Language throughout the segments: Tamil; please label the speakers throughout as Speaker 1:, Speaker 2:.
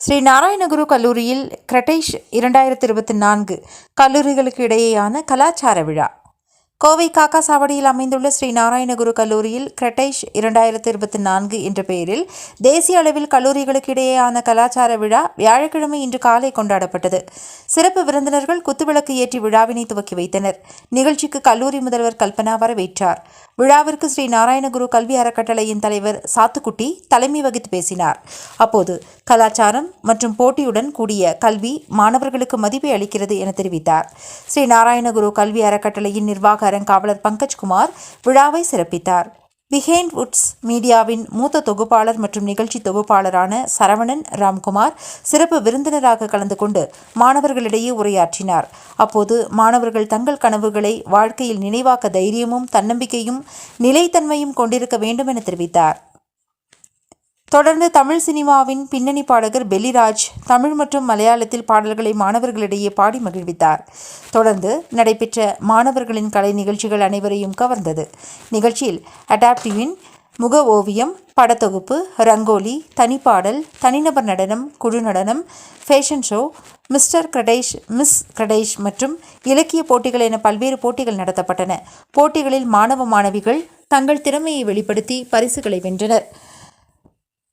Speaker 1: ஸ்ரீ நாராயணகுரு கல்லூரியில் கிரட்டைஷ் இரண்டாயிரத்தி இருபத்தி நான்கு கல்லூரிகளுக்கு இடையேயான கலாச்சார விழா. கோவை காக்கா சாவடியில் அமைந்துள்ள ஸ்ரீ நாராயணகுரு கல்லூரியில் கிரட்டைஷ் இரண்டாயிரத்தி இருபத்தி நான்கு என்ற பெயரில் தேசிய அளவில் கல்லூரிகளுக்கு இடையேயான கலாச்சார விழா வியாழக்கிழமை இன்று காலை கொண்டாடப்பட்டது. சிறப்பு விருந்தினர்கள் குத்துவிளக்கு ஏற்றி விழாவினை துவக்கி வைத்தனர். நிகழ்ச்சிக்கு கல்லூரி முதல்வர் கல்பனா வரவேற்றார். விழாவிற்கு ஸ்ரீ நாராயணகுரு கல்வி அறக்கட்டளையின் தலைவர் சாத்துக்குட்டி தலைமை வகித்து பேசினார். அப்போது கலாச்சாரம் மற்றும் போட்டியுடன் கூடிய கல்வி மாணவர்களுக்கு மதிப்பை அளிக்கிறது என தெரிவித்தார். ஸ்ரீ நாராயணகுரு கல்வி அறக்கட்டளையின் நிர்வாக அறங்காவலர் பங்கஜ்குமார் விழாவை சிறப்பித்தார். பிஹேண்ட் வுட்ஸ் மீடியாவின் மூத்த தொகுப்பாளர் மற்றும் நிகழ்ச்சி தொகுப்பாளரான சரவணன் ராம்குமார் சிறப்பு விருந்தினராக கலந்து கொண்டு மாணவர்களிடையே உரையாற்றினார். அப்போது மாணவர்கள் தங்கள் கனவுகளை வாழ்க்கையில் நினைவாக்க தைரியமும் தன்னம்பிக்கையும் நிலைத்தன்மையும் கொண்டிருக்க வேண்டும் என தெரிவித்தார். தொடர்ந்து தமிழ் சினிமாவின் பின்னணி பாடகர் பெலிராஜ் தமிழ் மற்றும் மலையாளத்தில் பாடல்களை மாணவர்களிடையே பாடி மகிழ்வித்தார். தொடர்ந்து நடைபெற்ற மாணவர்களின் கலை நிகழ்ச்சிகள் அனைவரையும் கவர்ந்தது. நிகழ்ச்சியில் அடாப்டிவின் முக ஓவியம் படத்தொகுப்பு ரங்கோலி தனிப்பாடல் தனிநபர் நடனம் குழு நடனம் ஃபேஷன் ஷோ மிஸ்டர் கிரடேஷ் மிஸ் கிரடேஷ் மற்றும் இலக்கிய போட்டிகள் என பல்வேறு போட்டிகள் நடத்தப்பட்டன. போட்டிகளில் மாணவ மாணவிகள் தங்கள் திறமையை வெளிப்படுத்தி பரிசுகளை வென்றனர்.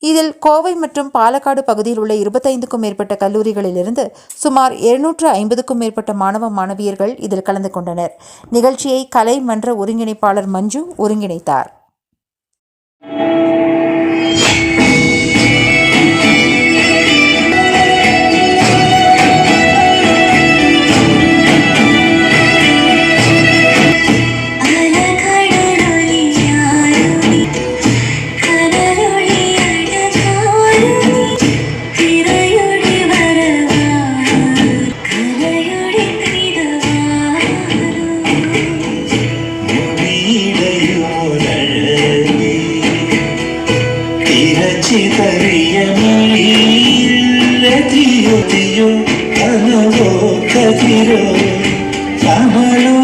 Speaker 1: இதில் கோவை மற்றும் பாலக்காடு பகுதியில் உள்ள இருபத்தைந்துக்கும் மேற்பட்ட கல்லூரிகளிலிருந்து சுமார் இருநூற்று ஐம்பதுக்கும் மேற்பட்ட மாணவ மாணவியர்கள் இதில் கலந்து கொண்டனர். நிகழ்ச்சியை கலை மன்ற ஒருங்கிணைப்பாளர் மஞ்சு ஒருங்கிணைத்தார்.
Speaker 2: ചിതറിയ മൊഴിയോ കനവോ കതിരോ കമലോ